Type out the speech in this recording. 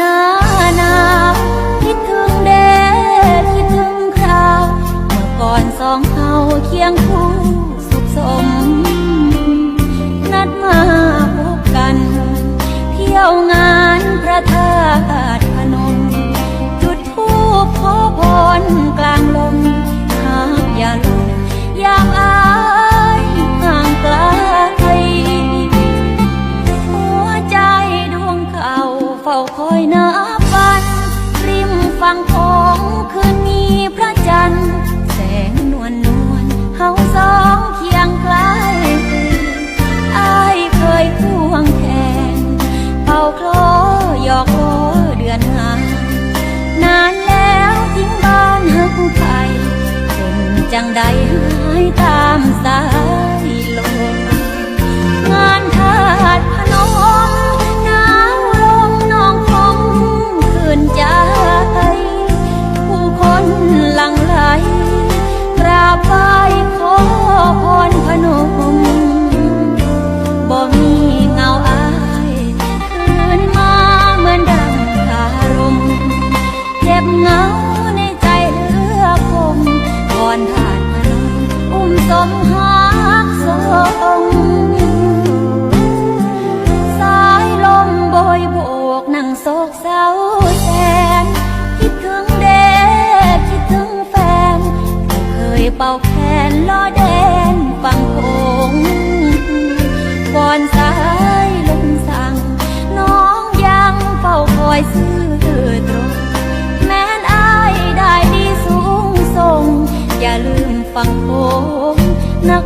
นานาคิดถึงเด้คิดถึงคราวเมื่อก่อนสองเฮาเคียงคู่สุขสม นัดมาพบกัน เที่ยวงานพระธาตุ ใดหายตามสา โศกเศร้าแสนคิดถึงเด็กคิดถึงแฟนผู้เคยเป่าแคนล้อแดนฟังคงก่อนสายลมสั่ง น้องยังเฝ้าคอยซื้อตรง แม้นอายได้ดีสูงส่ง อย่าลืมฟังคงนะ